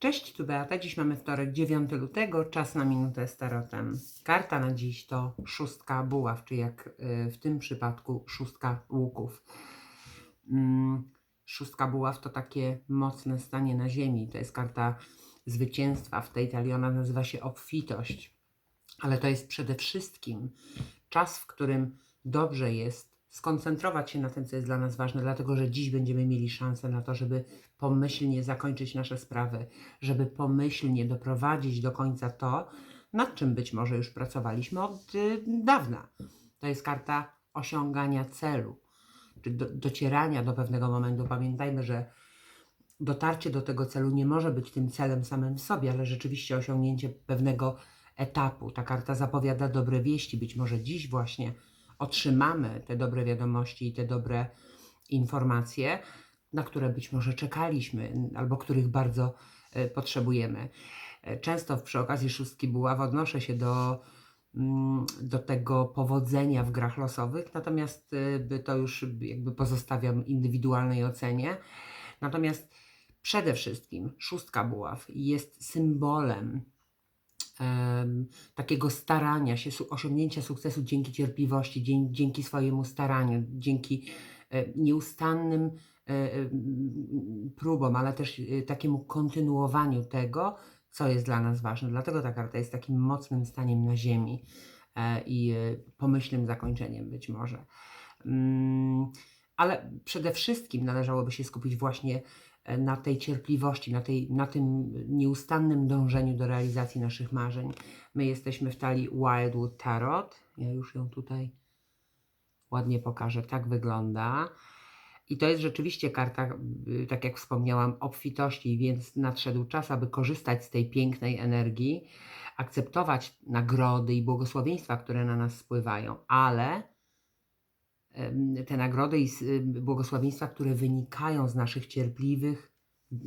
Cześć, tu Beata. Dziś mamy wtorek, 9 lutego, czas na minutę z tarotem. Karta na dziś to szóstka buław, czy jak y, w tym przypadku szóstka łuków. Mm, Szóstka buław to takie mocne stanie na ziemi. To jest karta zwycięstwa. W tej talii ona nazywa się obfitość. Ale to jest przede wszystkim czas, w którym dobrze jest skoncentrować się na tym, co jest dla nas ważne, dlatego że dziś będziemy mieli szansę na to, żeby pomyślnie zakończyć nasze sprawy, żeby pomyślnie doprowadzić do końca to, nad czym być może już pracowaliśmy od y, dawna. To jest karta osiągania celu, czy do, docierania do pewnego momentu. Pamiętajmy, że dotarcie do tego celu nie może być tym celem samym w sobie, ale rzeczywiście osiągnięcie pewnego etapu. Ta karta zapowiada dobre wieści. Być może dziś właśnie otrzymamy te dobre wiadomości i te dobre informacje, na które być może czekaliśmy, albo których bardzo e, potrzebujemy. E, Często przy okazji szóstki buław odnoszę się do, mm, do tego powodzenia w grach losowych, natomiast e, to już jakby pozostawiam indywidualnej ocenie. Natomiast przede wszystkim szóstka buław jest symbolem em, takiego starania się, osiągnięcia sukcesu dzięki cierpliwości, dzięki, swojemu staraniu, dzięki e, nieustannym e, e, próbom, ale też takiemu kontynuowaniu tego, co jest dla nas ważne. Dlatego ta karta jest takim mocnym staniem na ziemi i pomyślnym zakończeniem być może. Mm, Ale przede wszystkim należałoby się skupić właśnie na tej cierpliwości, na, tej, na tym nieustannym dążeniu do realizacji naszych marzeń. My jesteśmy w talii Wildwood Tarot. Ja już ją tutaj ładnie pokażę. Tak wygląda. I to jest rzeczywiście karta, y, tak jak wspomniałam, obfitości, więc nadszedł czas, aby korzystać z tej pięknej energii, akceptować nagrody i błogosławieństwa, które na nas spływają, ale te nagrody i błogosławieństwa, które wynikają z naszych cierpliwych,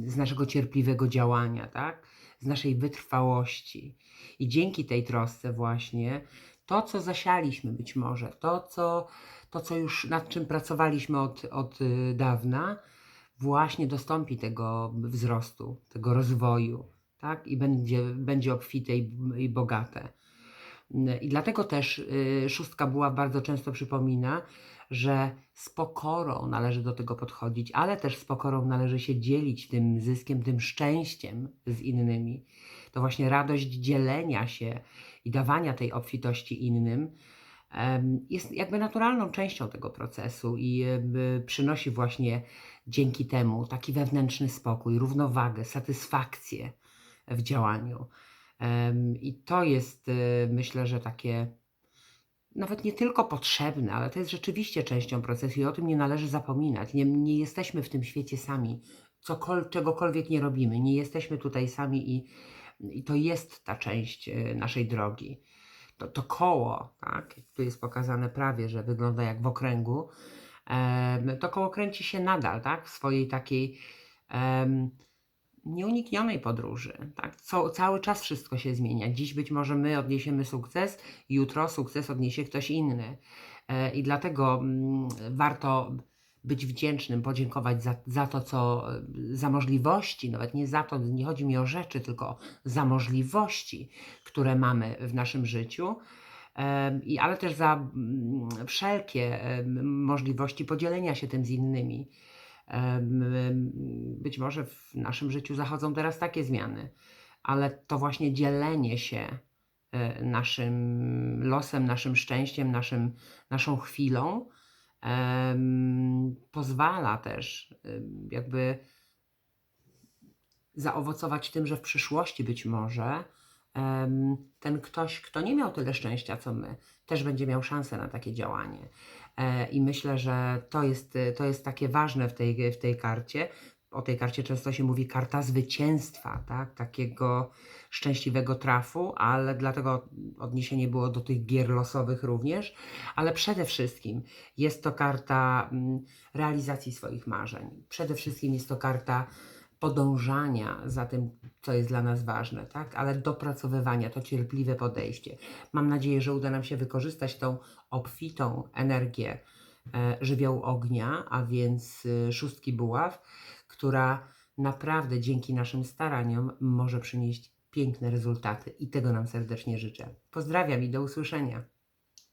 z naszego cierpliwego działania, tak? Z naszej wytrwałości. I dzięki tej trosce właśnie to, co zasialiśmy być może, to, co, to, co już nad czym pracowaliśmy od, od y, dawna, właśnie dostąpi tego wzrostu, tego rozwoju, tak? I będzie, będzie obfite i, i bogate. I dlatego też y, szóstka była bardzo często przypomina, że z pokorą należy do tego podchodzić, ale też z pokorą należy się dzielić tym zyskiem, tym szczęściem z innymi. To właśnie radość dzielenia się i dawania tej obfitości innym jest jakby naturalną częścią tego procesu i przynosi właśnie dzięki temu taki wewnętrzny spokój, równowagę, satysfakcję w działaniu. I to jest, y, myślę, że takie nawet nie tylko potrzebne, ale to jest rzeczywiście częścią procesu i o tym nie należy zapominać. Nie, nie jesteśmy w tym świecie sami, cokol, czegokolwiek nie robimy. Nie jesteśmy tutaj sami i, i to jest ta część y, naszej drogi. To, to koło, tak, tu jest pokazane prawie, że wygląda jak w okręgu, to koło kręci się nadal, tak, w swojej takiej nieuniknionej podróży. Tak? Co, cały czas wszystko się zmienia. Dziś być może my odniesiemy sukces, jutro sukces odniesie ktoś inny. E, I dlatego mm, warto być wdzięcznym, podziękować za, za to, co, za możliwości, nawet nie za to, nie chodzi mi o rzeczy, tylko za możliwości, które mamy w naszym życiu. Em, I, ale też za mm, wszelkie możliwości podzielenia się tym z innymi. Być może w naszym życiu zachodzą teraz takie zmiany, ale to właśnie dzielenie się e, naszym losem, naszym szczęściem, naszym, naszą chwilą pozwala też jakby zaowocować tym, że w przyszłości być może ten ktoś, kto nie miał tyle szczęścia co my, też będzie miał szansę na takie działanie. E, I myślę, że to jest, to jest takie ważne w tej, w tej karcie. O tej karcie często się mówi karta zwycięstwa, tak? takiego szczęśliwego trafu, ale dlatego odniesienie było do tych gier losowych również. Ale przede wszystkim jest to karta mm, realizacji swoich marzeń. Przede wszystkim jest to karta podążania za tym, co jest dla nas ważne, tak? ale dopracowywania, to cierpliwe podejście. Mam nadzieję, że uda nam się wykorzystać tą obfitą energię e, żywiołu ognia, a więc e, szóstki buław, która naprawdę dzięki naszym staraniom może przynieść piękne rezultaty i tego nam serdecznie życzę. Pozdrawiam i do usłyszenia.